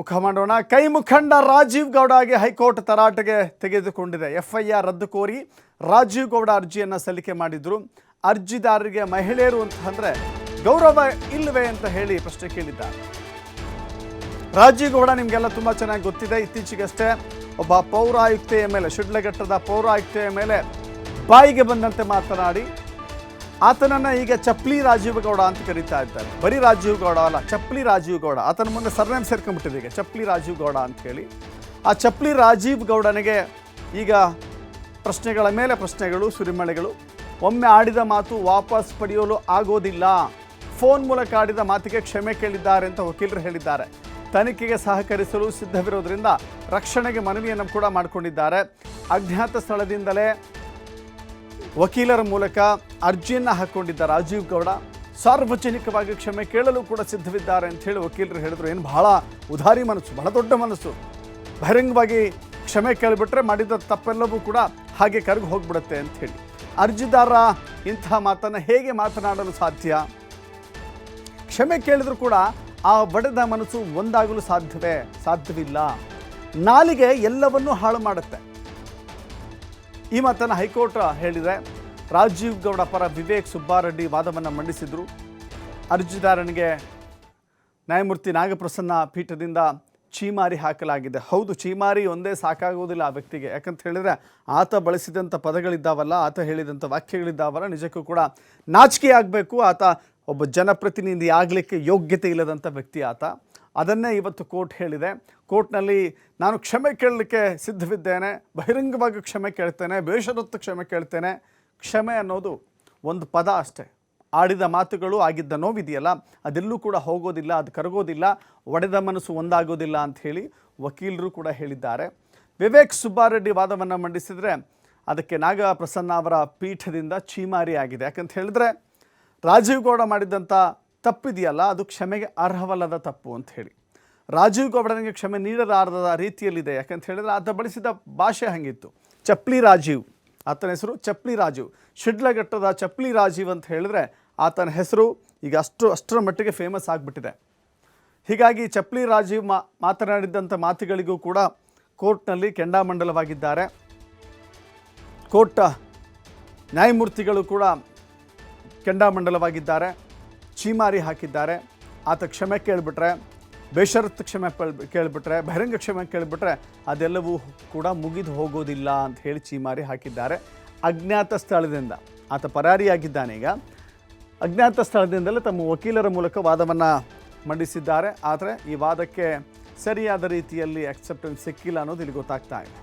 ಮುಖ ಮಾಡೋಣ. ಕೈ ಮುಖಂಡ ರಾಜೀವ್ ಗೌಡಗೆ ಹೈಕೋರ್ಟ್ ತರಾಟೆಗೆ ತೆಗೆದುಕೊಂಡಿದೆ. ಎಫ್ಐಆರ್ ರದ್ದು ಕೋರಿ ರಾಜೀವ್ ಗೌಡ ಅರ್ಜಿಯನ್ನು ಸಲ್ಲಿಕೆ ಮಾಡಿದ್ರು. ಅರ್ಜಿದಾರರಿಗೆ ಮಹಿಳೆಯರು ಅಂತ ಅಂದ್ರೆ ಗೌರವ ಇಲ್ಲವೇ ಅಂತ ಹೇಳಿ ಪ್ರಶ್ನೆ ಕೇಳಿದ್ದಾರೆ. ರಾಜೀವ್ ಗೌಡ ನಿಮಗೆಲ್ಲ ತುಂಬ ಚೆನ್ನಾಗಿ ಗೊತ್ತಿದೆ. ಇತ್ತೀಚೆಗಷ್ಟೇ ಒಬ್ಬ ಪೌರಾಯುಕ್ತೆಯ ಮೇಲೆ, ಶಿಡ್ಲಘಟ್ಟದ ಪೌರಾಯುಕ್ತೆಯ ಮೇಲೆ ಬಾಯಿಗೆ ಬಂದಂತೆ ಮಾತನಾಡಿ ಆತನನ್ನ ಈಗ ಚಪ್ಲಿ ರಾಜೀವ್ ಗೌಡ ಅಂತ ಕರೀತಾ ಇದ್ದಾರೆ. ಬರೀ ರಾಜೀವ್ ಗೌಡ ಅಲ್ಲ ಚಪ್ಪಲಿ ರಾಜೀವ್ ಗೌಡ. ಆತನ ಮುಂದೆ ಸರ್ನೇಮ್ ಸೇರ್ಕೊಂಡ್ಬಿಟ್ಟಿದೆ ಈಗ, ಚಪ್ಲಿ ರಾಜೀವ್ ಗೌಡ ಅಂತ ಹೇಳಿ. ಆ ಚಪ್ಪಲಿ ರಾಜೀವ್ ಗೌಡನಿಗೆ ಈಗ ಪ್ರಶ್ನೆಗಳ ಮೇಲೆ ಪ್ರಶ್ನೆಗಳು, ಸುರಿಮಳೆಗಳು. ಒಮ್ಮೆ ಆಡಿದ ಮಾತು ವಾಪಸ್ ಪಡೆಯಲು ಆಗೋದಿಲ್ಲ. ಫೋನ್ ಮೂಲಕ ಆಡಿದ ಮಾತಿಗೆ ಕ್ಷಮೆ ಕೇಳಿದ್ದಾರೆ ಅಂತ ವಕೀಲರು ಹೇಳಿದ್ದಾರೆ. ತನಿಖೆಗೆ ಸಹಕರಿಸಲು ಸಿದ್ಧವಿರೋದ್ರಿಂದ ರಕ್ಷಣೆಗೆ ಮನವಿಯನ್ನು ಕೂಡ ಮಾಡಿಕೊಂಡಿದ್ದಾರೆ. ಅಜ್ಞಾತ ಸ್ಥಳದಿಂದಲೇ ವಕೀಲರ ಮೂಲಕ ಅರ್ಜಿಯನ್ನು ಹಾಕ್ಕೊಂಡಿದ್ದ ರಾಜೀವ್ ಗೌಡ ಸಾರ್ವಜನಿಕವಾಗಿ ಕ್ಷಮೆ ಕೇಳಲು ಕೂಡ ಸಿದ್ಧವಿದ್ದಾರೆ ಅಂತ ಹೇಳಿ ವಕೀಲರು ಹೇಳಿದ್ರು. ಏನು ಬಹಳ ಉದಾರಿ ಮನಸ್ಸು, ಬಹಳ ದೊಡ್ಡ ಮನಸ್ಸು. ಬಹಿರಂಗವಾಗಿ ಕ್ಷಮೆ ಕೇಳಿಬಿಟ್ರೆ ಮಾಡಿದ ತಪ್ಪೆಲ್ಲವೂ ಕೂಡ ಹಾಗೆ ಕರಗಿ ಹೋಗ್ಬಿಡುತ್ತೆ ಅಂತ ಹೇಳಿ. ಅರ್ಜಿದಾರ ಇಂತಹ ಮಾತನ್ನು ಹೇಗೆ ಮಾತನಾಡಲು ಸಾಧ್ಯ? ಕ್ಷಮೆ ಕೇಳಿದ್ರು ಕೂಡ ಆ ಬಡದ ಮನಸ್ಸು ಒಂದಾಗಲು ಸಾಧ್ಯವೇ? ಸಾಧ್ಯವಿಲ್ಲ. ನಾಲಿಗೆ ಎಲ್ಲವನ್ನೂ ಹಾಳು ಮಾಡುತ್ತೆ. ಈ ಮಾತನ್ನು ಹೈಕೋರ್ಟ್ ಹೇಳಿದೆ ರಾಜೀವ್ ಗೌಡ ಪರ ವಿವೇಕ್ ಸುಬ್ಬಾರೆಡ್ಡಿ ವಾದವನ್ನು ಮಂಡಿಸಿದರು. ಅರ್ಜಿದಾರನಿಗೆ ನ್ಯಾಯಮೂರ್ತಿ ನಾಗಪ್ರಸನ್ನ ಪೀಠದಿಂದ ಚೀಮಾರಿ ಹಾಕಲಾಗಿದೆ. ಹೌದು ಚೀಮಾರಿ ಒಂದೇ ಸಾಕಾಗುವುದಿಲ್ಲ ಆ ವ್ಯಕ್ತಿಗೆ. ಯಾಕಂತ ಹೇಳಿದರೆ ಆತ ಬಳಸಿದಂಥ ಪದಗಳಿದ್ದಾವಲ್ಲ, ಆತ ಹೇಳಿದಂಥ ವಾಕ್ಯಗಳಿದ್ದಾವಲ್ಲ, ನಿಜಕ್ಕೂ ಕೂಡ ನಾಚಿಕೆ ಆಗಬೇಕು. ಆತ ಒಬ್ಬ ಜನಪ್ರತಿನಿಧಿ ಆಗಲಿಕ್ಕೆ ಯೋಗ್ಯತೆ ಇಲ್ಲದಂಥ ವ್ಯಕ್ತಿ ಆತ. ಅದನ್ನೇ ಇವತ್ತು ಕೋರ್ಟ್ ಹೇಳಿದೆ. ಕೋರ್ಟ್ನಲ್ಲಿ ನಾನು ಕ್ಷಮೆ ಕೇಳಲಿಕ್ಕೆ ಸಿದ್ಧವಿದ್ದೇನೆ, ಬಹಿರಂಗವಾಗಿ ಕ್ಷಮೆ ಕೇಳ್ತೇನೆ ಬೇಷರತ್ತು ಕ್ಷಮೆ ಕೇಳ್ತೇನೆ. ಕ್ಷಮೆ ಅನ್ನೋದು ಒಂದು ಪದ ಅಷ್ಟೇ. ಆಡಿದ ಮಾತುಗಳು ಆಗಿದ್ದ ನೋವಿದೆಯಲ್ಲ, ಅದೆಲ್ಲೂ ಕೂಡ ಹೋಗೋದಿಲ್ಲ, ಅದು ಕರಗೋದಿಲ್ಲ, ಒಡೆದ ಮನಸ್ಸು ಒಂದಾಗೋದಿಲ್ಲ ಅಂತ ಹೇಳಿ ವಕೀಲರು ಕೂಡ ಹೇಳಿದ್ದಾರೆ. ವಿವೇಕ್ ಸುಬ್ಬಾರೆಡ್ಡಿ ವಾದವನ್ನು ಮಂಡಿಸಿದರೆ ಅದಕ್ಕೆ ನಾಗ ಪ್ರಸನ್ನ ಅವರ ಪೀಠದಿಂದ ಚೀಮಾರಿ ಆಗಿದೆ. ಯಾಕಂತ ಹೇಳಿದ್ರೆ, ರಾಜೀವ್ ಗೌಡ ಮಾಡಿದಂಥ ತಪ್ಪಿದೆಯಲ್ಲ, ಅದು ಕ್ಷಮೆಗೆ ಅರ್ಹವಲ್ಲದ ತಪ್ಪು ಅಂತ ಹೇಳಿ. ರಾಜೀವ್ ಗೌಡನಿಗೆ ಕ್ಷಮೆ ನೀಡಲಾರದ ರೀತಿಯಲ್ಲಿದೆ. ಯಾಕಂತ ಹೇಳಿದ್ರೆ ಆತ ಬಳಸಿದ ಭಾಷೆ ಹಂಗಿತ್ತು. ಚಪ್ಲಿ ರಾಜೀವ್, ಆತನ ಹೆಸರು ಚಪ್ಲಿ ರಾಜೀವ್. ಶಿಡ್ಲಘಟ್ಟದ ಚಪ್ಲಿ ರಾಜೀವ್ ಅಂತ ಹೇಳಿದ್ರೆ ಆತನ ಹೆಸರು ಈಗ ಅಷ್ಟು, ಅಷ್ಟರ ಮಟ್ಟಿಗೆ ಫೇಮಸ್ ಆಗಿಬಿಟ್ಟಿದೆ. ಹೀಗಾಗಿ ಚಪ್ಲಿ ರಾಜೀವ್ ಮಾ ಮಾತನಾಡಿದಂಥ ಮಾತುಗಳಿಗೂ ಕೂಡ ಕೋರ್ಟ್ನಲ್ಲಿ ಕೆಂಡಾಮಂಡಲವಾಗಿದ್ದಾರೆ. ಕೋರ್ಟ್ ನ್ಯಾಯಮೂರ್ತಿಗಳು ಕೂಡ ಕೆಂಡಾಮಂಡಲವಾಗಿದ್ದಾರೆ. ಚೀಮಾರಿ ಹಾಕಿದ್ದಾರೆ. ಆತ ಕ್ಷಮೆ ಕೇಳಿಬಿಟ್ರೆ ಬೇಷರತ್ತು ಕ್ಷಮೆ ಕೇಳಿಬಿಟ್ರೆ, ಬಹಿರಂಗ ಕ್ಷಮೆ ಕೇಳಿಬಿಟ್ರೆ ಅದೆಲ್ಲವೂ ಕೂಡ ಮುಗಿದು ಹೋಗೋದಿಲ್ಲ ಅಂತ ಹೇಳಿ ಚೀಮಾರಿ ಹಾಕಿದ್ದಾರೆ ಅಜ್ಞಾತ ಸ್ಥಳದಿಂದ. ಆತ ಪರಾರಿಯಾಗಿದ್ದಾನೆ ಈಗ. ಅಜ್ಞಾತ ಸ್ಥಳದಿಂದಲೇ ತಮ್ಮ ವಕೀಲರ ಮೂಲಕ ವಾದವನ್ನು ಮಂಡಿಸಿದ್ದಾರೆ. ಆದರೆ ಈ ವಾದಕ್ಕೆ ಸರಿಯಾದ ರೀತಿಯಲ್ಲಿ ಅಕ್ಸೆಪ್ಟೆನ್ಸ್ ಸಿಕ್ಕಿಲ್ಲ ಅನ್ನೋದು ಇಲ್ಲಿ ಗೊತ್ತಾಗ್ತಾ ಇದೆ.